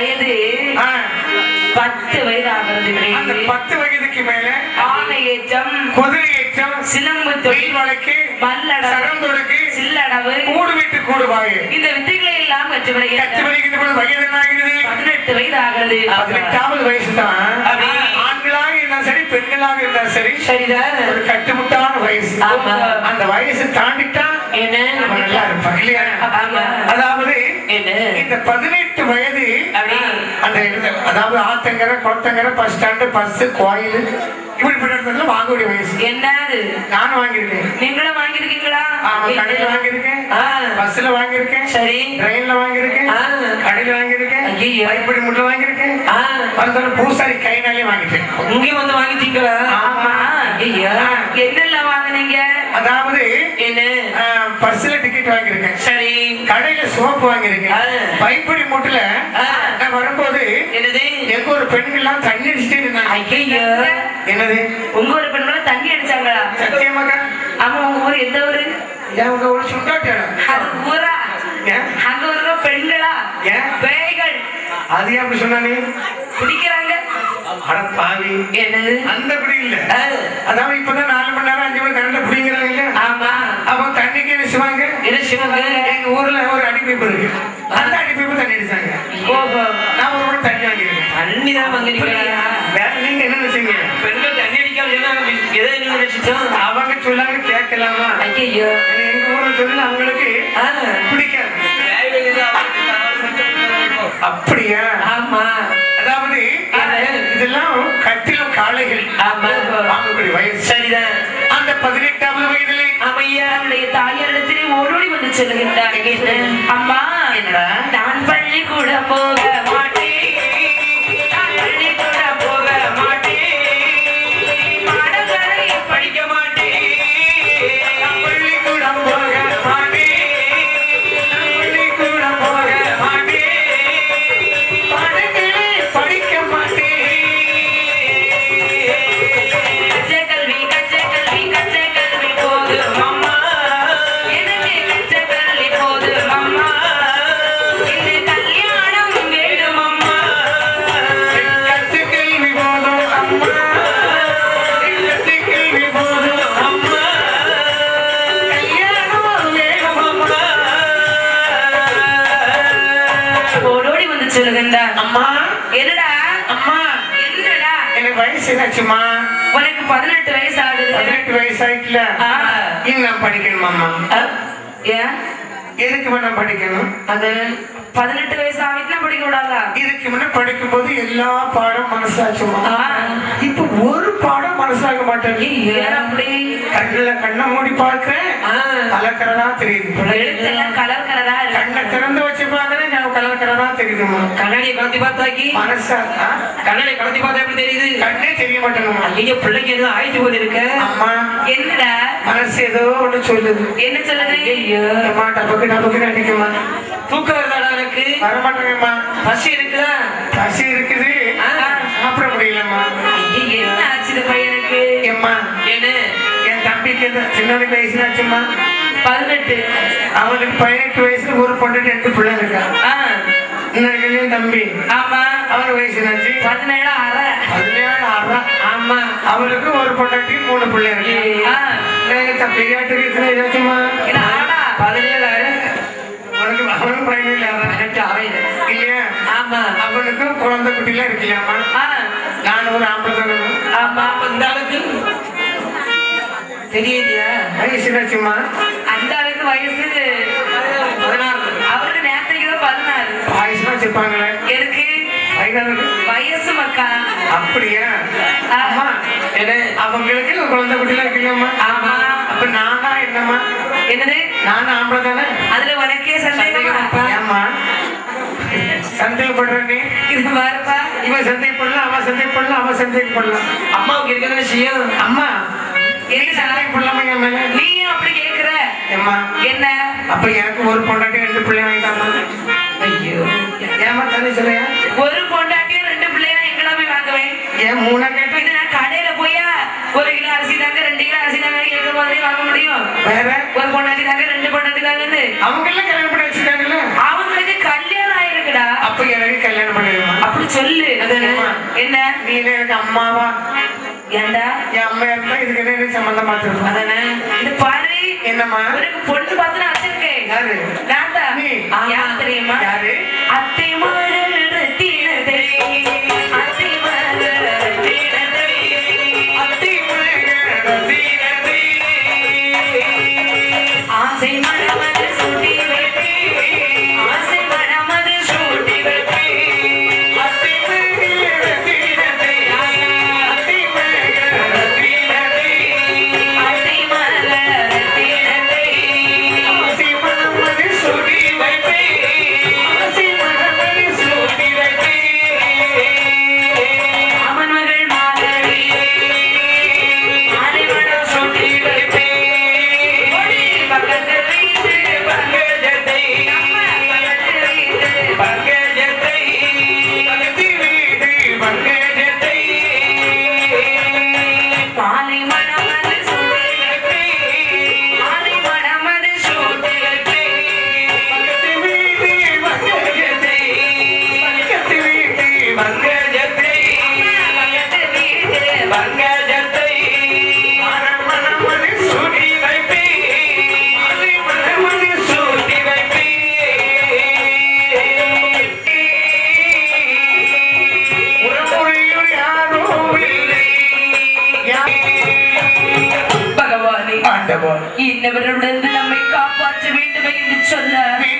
வயது பத்து வயது ஆகிறது அந்த பத்து வயதுக்கு மேல ஆனை ஏற்றம் குதிரை ஏற்றம் சிலம்பு தொழில் வழக்கு மல்லடவு சரந்தொடுக்கு சில்லடவு கூடு வீட்டு கூடுவாய் இந்த வித்தைகளை எல்லாம் கற்று கற்று வருகிறது வருகின்ற பொழுது வயது என்ன ஆகிறது பதினெட்டு வயது ஆகிறது பதினெட்டாவது வயசு தான். ஆண்களாக இருந்தாலும் சரி பெண்களாக இருந்தாலும் சரி சரிதான். ஒரு கட்டுமுட்டான வயசு. அந்த வயசு தாண்டிட்டா அதாவது என்ன? இந்த பதினெட்டு வயது அந்த அதாவது ஆத்தங்கரை குளத்தங்கரை பஸ் ஸ்டாண்டு பஸ் கோயில் இப்படிப்பட்ட இடத்துல வாங்கக்கூடிய வயசு. என்னது? நான் வாங்கியிருக்கேன். நீங்களும் வாங்கியிருக்கீங்களா? கடையில வாங்கியிருக்கேன். ஆ. பஸ்ல வாங்கியிருக்கேன். சரி. ட்ரெயின்ல வாங்கியிருக்கேன். ஆ. கடையில வாங்கியிருக்கேன். ஐயையோ. கைப்பிடி முட்டை வாங்கியிருக்கேன். வந்தாலும் பூசாரி கைனாலே வாங்கிட்டேன். இங்கே வந்து வாங்கிட்டீங்களா? ஆமா. என்னெல்லாம் வாங்குனீங்க? அதாவது என்ன? பஸ்ல டிக்கெட் வாங்கியிருக்கேன். சரி. கடையில சோப்பு வாங்கியிருக்கேன். பைப்பிடி மூட்டுல. நான் வரும்போது என்னது? எங்க ஒரு பெண்கள்லாம் தண்ணி அடிச்சுட்டே இருந்தாங்க. ஐயோ என்னது? உங்க ஊர் பெண்களும் தண்ணி அடிச்சாங்களா? சத்தியமாக்கா ஆமா உங்க ஊர் எந்த ஊரு? உங்க ஒரு சுண்டாட்டி அது ஊரா? அங்க ஊர்ல பெண்களா? பேய்கள். அது அப்படி சொன்னானே? குடிக்கிறாங்க பாவி அந்த அப்படி இல்ல. அதாவது இப்பதான் நாலு மணி நேரம் அஞ்சு மணி கரண்ட் பிடிங்கிறாங்க ஆமா. அப்ப தண்ணிக்கு என்ன செய்வாங்க? என்ன எங்க ஊர்ல ஒரு அடிப்பைப்பு இருக்கு. அந்த அடிப்பைப்பு தண்ணி அடிச்சாங்க. நான் ஒரு கூட தண்ணி வாங்கியிருக்கேன். தண்ணி தான் வேற நீங்க என்ன நினைச்சீங்க? பெண்கள் தண்ணி அடிக்காம என்ன எதை நீங்க நினைச்சிட்டோம்? அவங்க சொல்லாங்க கேட்கலாமா? ஐயோ எங்க ஊர்ல சொல்லல அவங்களுக்கு. பிடிக்காது. அப்படியா? ஆமா. அதாவது இதெல்லாம் கட்டிலும் காளைகள். வாங்கக்கூடிய வயசு. சரிதான். அந்த பதினெட்டாவது வயதிலே அம்மையா அவளுடைய தாயாரிடத்திலே ஓடோடி வந்து சொல்லுகின்றார் அம்மா? நான் பள்ளிக்கூடம் போக மாட்டேன். என்னடா? அம்மா என்னடா? எனக்கு வயசு என்னாச்சுமா உனக்கு பதினெட்டு வயசு ஆகுது பதினெட்டு வயசு ஆயிட்டுல. இன்னும் நான் படிக்கணுமாம்மா? ஏன்? எதுக்கு முன்ன படிக்கணும்? அது பதினெட்டு வயசு ஆகிட்டுனா படிக்க விடாதா இதுக்கு முன்ன படிக்கும் போது எல்லா பாடம் மனசாச்சுமா. இப்ப ஒரு பாடம் மனசாக மாட்டேங்குது ஏன் அப்படி. கண்ணுல கண்ணை மூடி பார்க்கிறேன் ஆ. கலக்கரதா தெரியுது. எழுத்தெல்லாம் கலர் கலரா கண்ணை திறந்து வச்சு பார்க்கிறேன் நான் கலக்கரதா தெரியுதுமா? கண்ணாடி கலத்தி பார்த்தாக்கி மனசா? கண்ணாடி கலத்தி பார்த்தா எப்படி தெரியுது? கண்ணே தெரிய மாட்டேங்குமா ஐயோ பிள்ளைக்கு எதுவும் ஆயிட்டு போல இருக்க அம்மா என்னடா? மனசு ஏதோ ஒண்ணு சொல்லுது. என்ன சொல்லுது? ஐயோ டபக்கு டபக்கு அடிக்குமா? தூக்கம் வருதாடா எனக்கு வரமாட்டேங்கம்மா. பசி இருக்குதா? பசி இருக்குது. சாப்பிட முடியலம்மா. என்ன ஆச்சு இந்த பையனுக்கு? எம்மா என்ன? என் தம்பிக்கு இந்த சின்னவனுக்கு வயசு பதினெட்டு. அவனுக்கு பதினெட்டு வயசுல ஒரு பொண்ணு ரெண்டு பிள்ளை இருக்கா. ஆ. இன்னொரு தம்பி. ஆமா. அவனுக்கு வயசு என்னாச்சு பதினேழு அரை பதினேழு ஆமா. அவனுக்கு ஒரு பொண்டாட்டி மூணு பிள்ளை இருக்கு. தம்பி இது ஆடா பதினேழு. இல்லையா? ஆமா. அவனுக்கும் குழந்தை குட்டிலாம் இருக்கு இல்லையாம்மா ஆ. நான் ஒரு ஆம்பளை தானே ஆமா இந்த ஆளுக்கு. தெரியலையா வயசு அந்த வயசு அவருக்கு நேரத்துக்கு தான் பதினாறு. வயசுலாம் வச்சிருப்பாங்களே எதுக்கு வயசு மக்கா. அப்படியா? ஆ. அம்மா என்ன அவங்களுக்கு குழந்தை குட்டிலாம் இருக்கு இல்லையாம்மா ஆமா. அப்ப நானா என்னம்மா? என்னது? நானும் ஆம்பளை தானே? சந்தேகப்படுற நீ இது பாருப்பா இவன் சந்தேகப்படலாம் அவன் சந்தேகப்படலாம் அவன் சந்தேகப்படலாம். அம்மாவுக்கு இருக்கிற விஷயம் அம்மா என்ன சந்தேகப்படலாமா என் மேல? நீயும் அப்படி கேக்குற. ஏம்மா? என்ன? அப்ப எனக்கு ஒரு பொண்டாட்டி ரெண்டு பிள்ளை வாங்கிட்டாமா ஐயோ ஏமா தண்ணி சொல்லையா ஒரு பொண்டாட்டியும் ரெண்டு பிள்ளையா எங்கடா போய் வாங்குவேன்? ஏன் மூணா கேட்டு? இது நான் கடையில போயா ஒரு கிலோ அரிசி தாங்க ரெண்டு கிலோ அரிசி தாங்க கேட்கும் போதே வாங்க முடியும்? வேற? ஒரு பொண்டாட்டி தாங்க ரெண்டு பொண்டாட்டி தாங்கன்னு. அவங்க எல்லாம் கல்யாணம் பண்ணி வச்சிருக்காங்கல்ல அவங்களுக்கு கல்யாணம் ஆயிருக்குடா அப்ப எனக்கு கல்யாணம் பண்ணி சொல்லு. அதானேம்மா? என்ன? நீ எனக்கு அம்மாவா? ஏண்டா? என் அம்மா இருந்தா இதுக்கு என்ன சம்பந்தமா தெரியும் அதானே? இந்த பாரு. என்னம்மா? உனக்கு பொண்ணு பார்த்து நான் வச்சிருக்கேன்? யார் தெரியுமா? யாரு? அத்தை.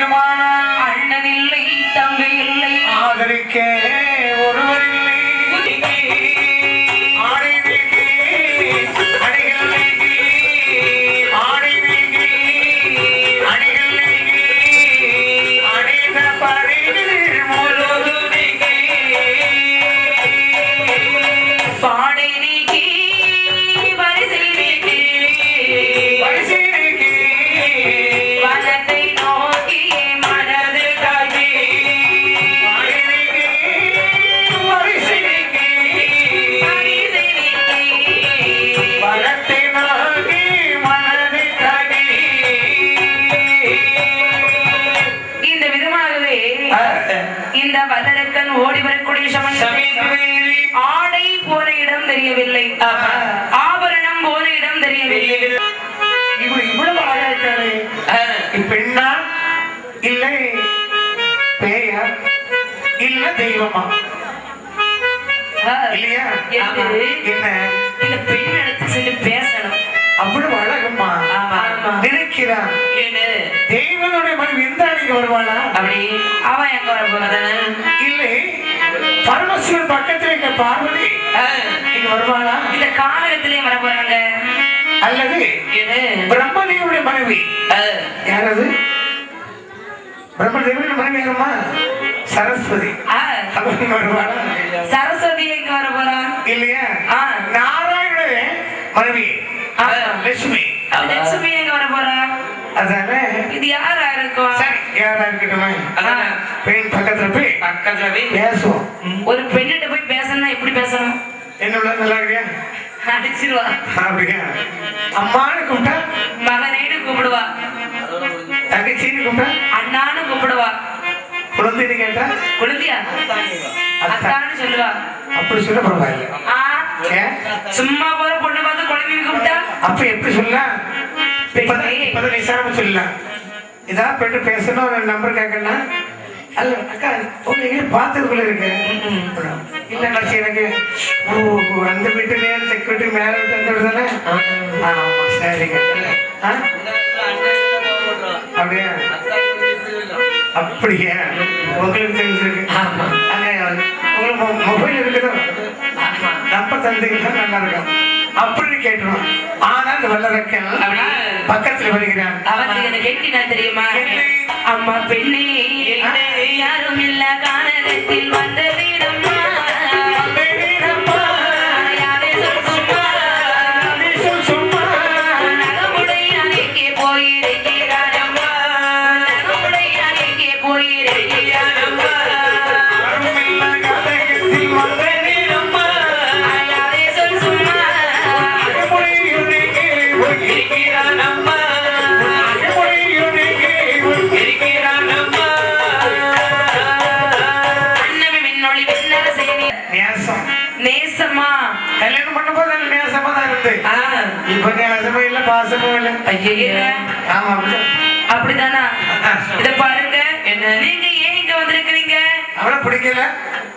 வேண்டுமானால் தெய்வமா இல்லையா? என்ன? இந்த பெண் எடுத்து பேசணும். அவ்வளவு அழகம்மா ஆமா. ஆமா. நினைக்கிறான். தெய்வனுடைய மனைவி அன்னைக்கு அப்படி. அவன் எங்க வர போறதானே இல்லை. பரமசிவன் பக்கத்துல இங்க பார்வதி இங்க வருவாளா? இந்த காலகத்திலேயே வர போறாங்க. அல்லது பிரம்மதேவனுடைய மனைவி. யாரது? சரஸ்வதி. சரஸ்வதி எங்க வர போறா? இல்லையா. நாராயண மனைவி. லட்சுமி. லட்சுமி எங்க வர போறா? அதானே இது யாரா இருக்கும் சரி யாரா இருக்கட்டுமே? அதானே. பெண் பக்கத்துல போய் பக்கத்துல போய் பேசுவோம். ஒரு பெண்ணிட்ட போய் பேசணும்னா எப்படி பேசணும்? என்ன நல்லா இருக்கியா? அடிச்சிருவா. அப்படியா? அம்மான்னு கூப்பிட்டா? மகனேன்னு கூப்பிடுவா. தங்கச்சின்னு கூப்பிட்டா அண்ணான்னு கூப்பிடுவா குழந்தைன்னு கேட்டா? குழந்தையா? அத்தான்னு சொல்லுவா. அப்படி சொல்ல பரவாயில்ல? சும்மா போற பொண்ணு பார்த்து குழந்தைன்னு கூப்பிட்டா அப்ப எப்படி சொல்லலாம் இப்பதான் நிசாம சொல்லலாம் இதான் பெண்ணு பேசணும் நம்பர் கேட்கணும் அல்ல அக்கா உங்க எங்க பார்த்ததுக்குள்ள இருக்கு. இல்ல நான் எனக்கு ஓ அந்த தெற்கு வீட்டுக்கு மேல விட்டு அந்த வீடு தானே? ஆமா சரிங்க. ஆ? அப்படியா அப்படியா உங்களுக்கு தெரிஞ்சிருக்கு. உங்களுக்கு மொபைல் இருக்குதோ. நல்லா இருக்கும். அப்படின்னு கேட்டுருவான் ஆனா இந்த வல்லரக்கன்? பக்கத்துல வருகிறான் அவனுக்கு என்ன கேட்டினா தெரியுமா? அம்மா பெண்ணே? யாரும் இல்ல கானகத்தில் வந்ததிடம்மா இப்ப நீ அதுவும் இல்ல பாசமும் இல்ல. ஐயா ஆமா அப்படிதான். இத பாருங்க. என்ன? நீங்க ஏன் இங்க வந்திருக்கிறீங்க? அவளை பிடிக்கல.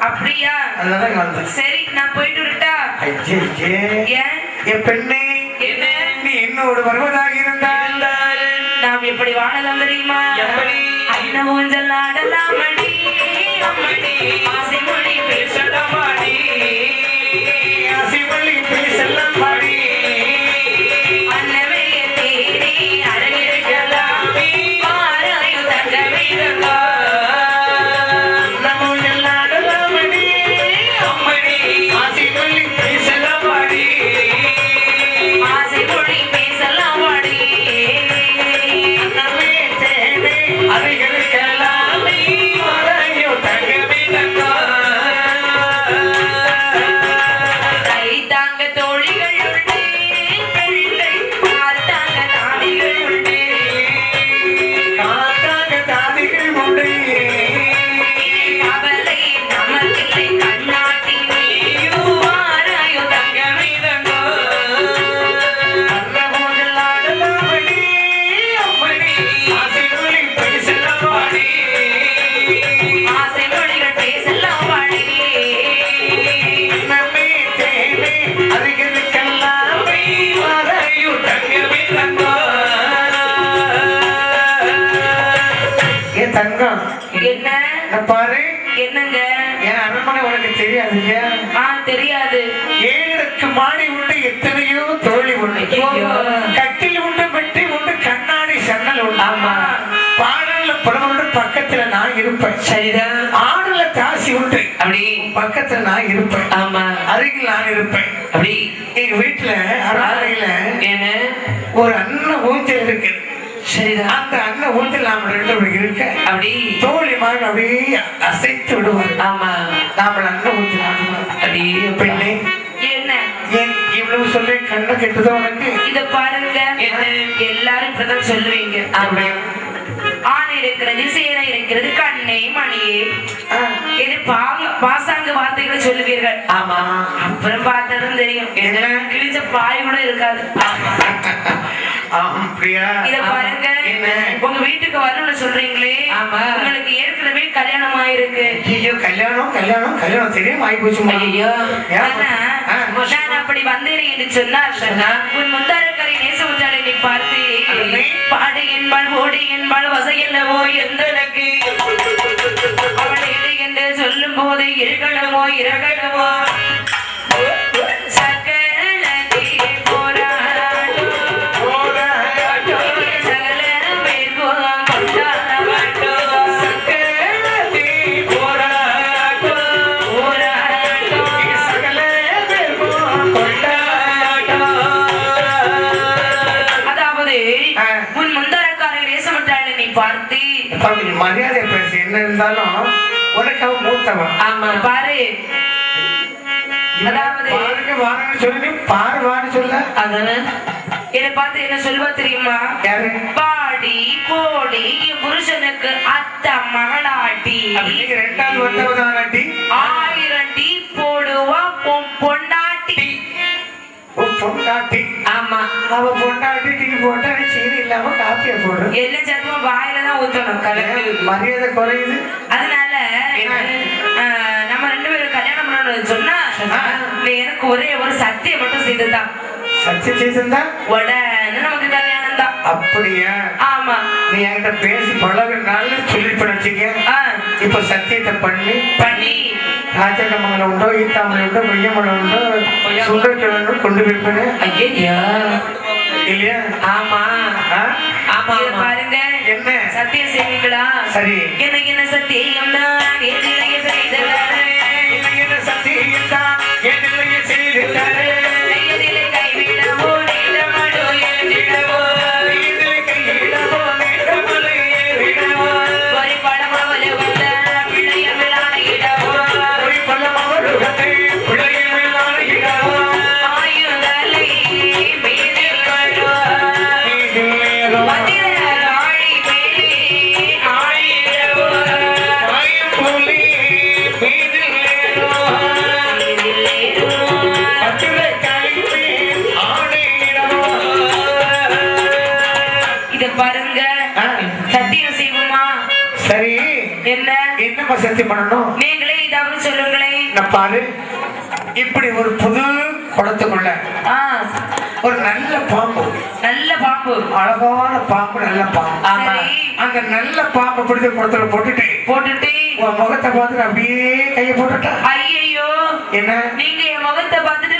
அப்படியா? அதனால இங்க வந்தேன். சரி நான் போயிட்டு விட்டா ஐயே, என் பெண்ணே என்ன? நீ என்னோடு வருவதாக இருந்தால். நாம் எப்படி வாழலாம் தெரியுமா? எப்படி? அண்ணன் ஊஞ்சல் ஆடலாமடி அம்மடி ஆசை மொழி பேசலாமடி. ஆசைமொழி பேசலாம்? பாடி அன்னவைய தங்கம். என்ன? பாரு. என்னங்க? என் அரண்மனை உனக்கு தெரியாது இல்லையா ஆ தெரியாது. ஏழு மாடி உண்டு எத்தனையோ தோழி உண்டு. கட்டில் உண்டு பெட்டி உண்டு கண்ணாடி சன்னல் உண்டு. ஆமா. பாடல்ல புலம் உண்டு பக்கத்துல நான் இருப்பேன். சரிதான் ஆடுல தாசி உண்டு. அப்படி. பக்கத்துல நான் இருப்பேன். ஆமா. அருகில் நான் இருப்பேன். அப்படி. எங்க வீட்டுல என்ன? ஒரு அண்ணன் ஊஞ்சல் இருக்கு. சரிதான் அந்த நாம ரெண்டு பேரும் இருக்க அப்படி தோழி அப்படியே அசைத்து விடுவார். ஆமா. நாம அண்ணன் ஊஞ்சல் ஆடுவார் அப்படி பெண்ணே என்ன? இவ்வளவு சொல்லி கண்ணை கெட்டுதோ உனக்கு? இத பாருங்க. எல்லாரும் இப்படிதான் சொல்லுவீங்க. அப்படியே. ஆணை இருக்கிறது சேனை இருக்கிறது கண்ணே மணியே. இது பாசாங்க வார்த்தைகளை சொல்லுவீர்கள். ஆமா. அப்புறம் பார்த்ததும் தெரியும். கிழிச்ச பாய் கூட இருக்காது. ஆமா பிரியா. இத பாருங்க. உங்க வீட்டுக்கு வரணும்னு சொல்றீங்களே. உங்களுக்கு ஏற்கனவே கல்யாணம் ஆயிருக்கு ஐயோ கல்யாணம் கல்யாணம் கல்யாணம் தெரியாம ஆகி போச்சு ஐயோ. நான் அப்படி வந்தேன் என்று சொன்னால் சொன்னா? உன் முந்தாரக்கரை நேசமுத்தாளை நீ பார்த்து. பாடு என்பாள் ஓடி என்பாள் வசையல்லவோ எந்தனக்கு அவள் இடு என்று சொல்லும் போது இருக்கணுமோ இறக்கணுமோ பார்த்து. கொஞ்சம் மரியாதை பேசு. என்ன இருந்தாலும் உனக்கு அவன் மூத்தவன். ஆமா பாரு. அதாவது பாருங்க வாரன்னு சொல்லி பாரு சொல்ல. அதானே? என்னை பார்த்து என்ன சொல்வா தெரியுமா? பாடி போடி என் புருஷனுக்கு அத்த மகளாட்டி. ரெண்டாவது வந்தவதானாட்டி ஆயிரம் டீ போடுவா பொண்டாட்டி. பொண்டாட்டி. ஆமா. அவ பொண்டாட்டி டீ போட்டா எல்லா சத்தமும் வாயில தான் ஊத்தணும் கலக்கு மரியாதை குறையுது? அதனால நம்ம ரெண்டு பேரும் கல்யாணம் பண்ணணும்னு சொன்னா எனக்கு ஒரே ஒரு சத்தியம் மட்டும் செய்துதான் சத்தியம் செய்திருந்தா உடனே நமக்கு கல்யாணம் தான். அப்படியா? ஆமா. நீ என்கிட்ட பேசி பழகுனால சொல்லிட்டு வச்சுக்க இப்ப சத்தியத்தை பண்ணி. பண்ணி. ராஜகமங்கலம் உண்டோ ஈத்தாமலை உண்டோ கொய்யமலை உண்டோ சுண்டச்சோழன் கொண்டு விற்பனை. ஐயா இல்லையா? ஆமா. பாருங்க. என்ன? சத்தியம் செய்வீங்களா? சரி. எனக்கு என்ன சத்தியம்? என்னம்மா சத்தியம் பண்ணணும்? நீங்களே ஏதாவது சொல்லுங்களேன் நான் பாரு. இப்படி ஒரு புது குளத்துக்குள்ள ஒரு நல்ல பாம்பு. நல்ல பாம்பு. அழகான பாம்பு நல்ல பாம்பு. அந்த நல்ல பாம்பை பிடிச்ச குளத்துல போட்டுட்டு போட்டுட்டு. உன் முகத்தை பார்த்துட்டு அப்படியே கையை போட்டுட்டா? ஐயையோ. என்ன? நீங்க என் முகத்தை பார்த்துட்டு